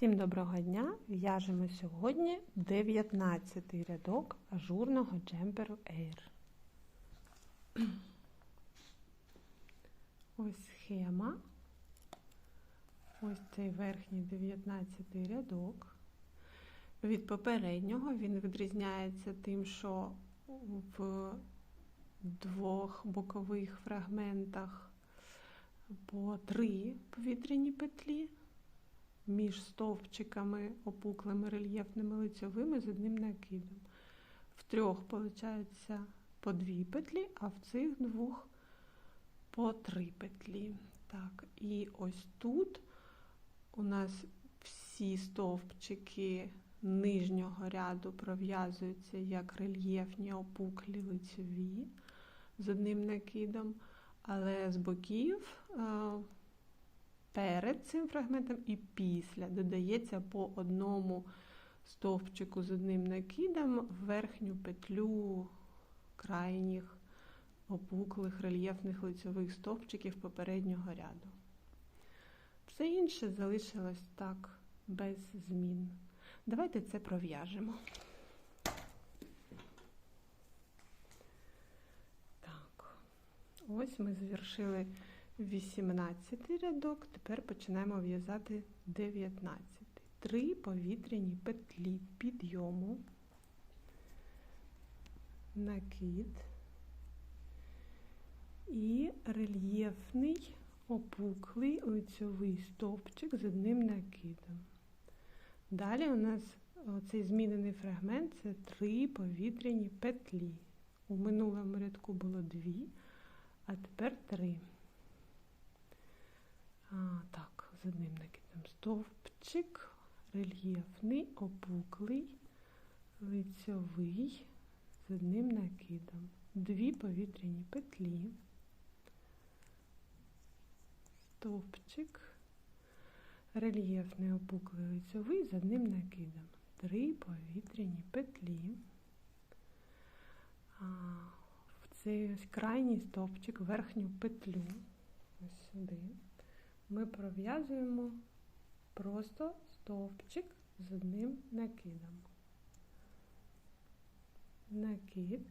Всім доброго дня! В'яжемо сьогодні 19 рядок ажурного джемперу Air. Ось схема. Ось цей верхній 19 рядок. Від попереднього він відрізняється тим, що в двох бокових фрагментах по три повітряні петлі між стовпчиками опуклими рельєфними лицьовими з одним накидом. В трьох, виходить, по дві петлі, а в цих двох по три петлі. Так, І ось тут у нас всі стовпчики нижнього ряду пров'язуються як рельєфні опуклі лицьові з одним накидом, але з боків перед цим фрагментом і після додається по одному стовпчику з одним накидом в верхню петлю крайніх опуклих рельєфних лицьових стовпчиків попереднього ряду. Все інше залишилось так без змін. Давайте це пров'яжемо. Так, ось ми завершили 18 рядок, тепер починаємо в'язати 19. Три повітряні петлі підйому, накид і рельєфний опуклий лицьовий стовпчик з одним накидом. Далі у нас цей змінений фрагмент це три повітряні петлі. У минулому рядку було дві, а тепер три. А, Так, з одним накидом стовпчик, рельєфний, опуклий, лицьовий, з одним накидом. Дві повітряні петлі, стовпчик, рельєфний опуклий лицьовий з одним накидом. Три повітряні петлі. А, в цей ось крайній стовпчик верхню петлю. Ось сюди ми пров'язуємо просто стовпчик з одним накидом. Накид.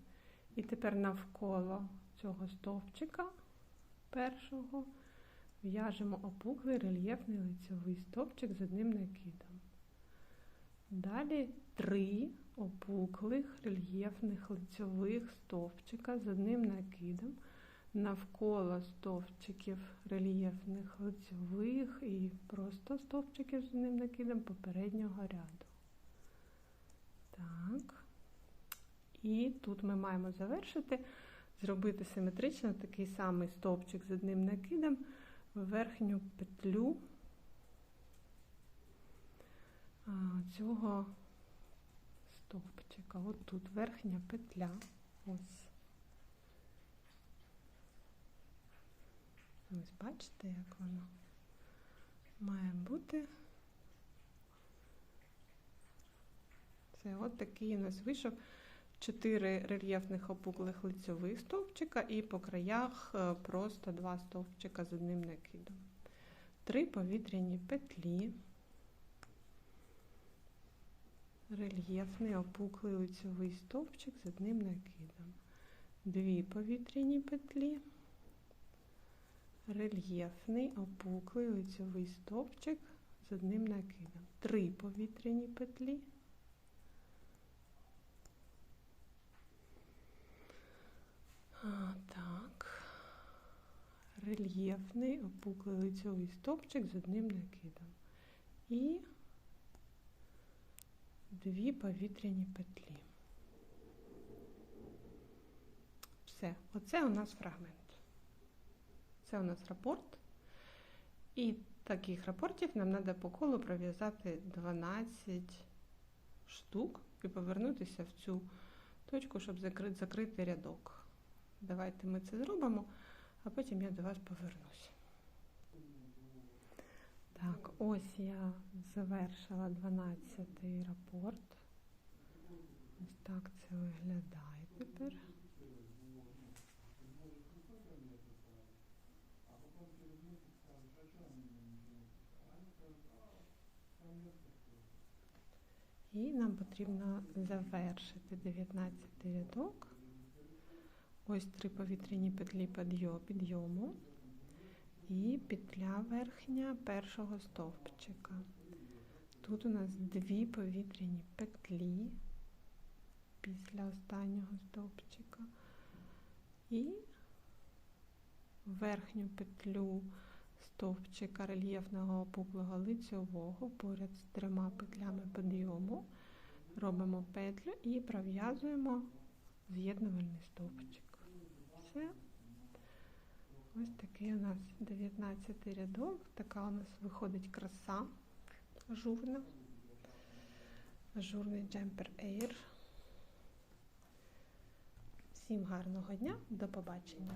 І тепер навколо цього стовпчика першого в'яжемо опуклий рельєфний лицьовий стовпчик з одним накидом. Далі три опуклих рельєфних лицьових стовпчика з одним накидом навколо стовпчиків рельєфних лицьових і просто стовпчиків з одним накидом попереднього ряду. Так. І тут ми маємо завершити, зробити симетрично такий самий стовпчик з одним накидом в верхню петлю цього стовпчика. От тут верхня петля. Ось. Ось бачите, як воно має бути. Це от такий у нас вийшов 4 рельєфних опуклих лицьових стовпчика і по краях е, просто два стовпчика з одним накидом. Три повітряні петлі, рельєфний опуклий лицьовий стовпчик з одним накидом. Дві повітряні петлі рельєфний опуклий лицьовий стовпчик з одним накидом. Три повітряні петлі. А, так. Рельєфний опуклий лицьовий стовпчик з одним накидом. І дві повітряні петлі. Все, оце у нас фрагмент. Це у нас рапорт. І таких рапортів нам треба по колу пров'язати 12 штук і повернутися в цю точку, щоб закрити, закрити рядок. Давайте ми це зробимо, а потім я до вас повернусь. Так, ось я завершила 12-й рапорт. Ось так це виглядає тепер. І нам потрібно завершити 19 рядок. Ось три повітряні петлі підйому і петля верхня першого стовпчика. Тут у нас дві повітряні петлі після останнього стовпчика. І верхню петлю стовпчика рельєфного опуклого лицьового поряд з трьома петлями підйому робимо петлю і пров'язуємо з'єднувальний стовпчик. Все. Ось такий у нас 19 рядок. Така у нас виходить краса ажурна. Ажурний джемпер Air. Всім гарного дня, до побачення!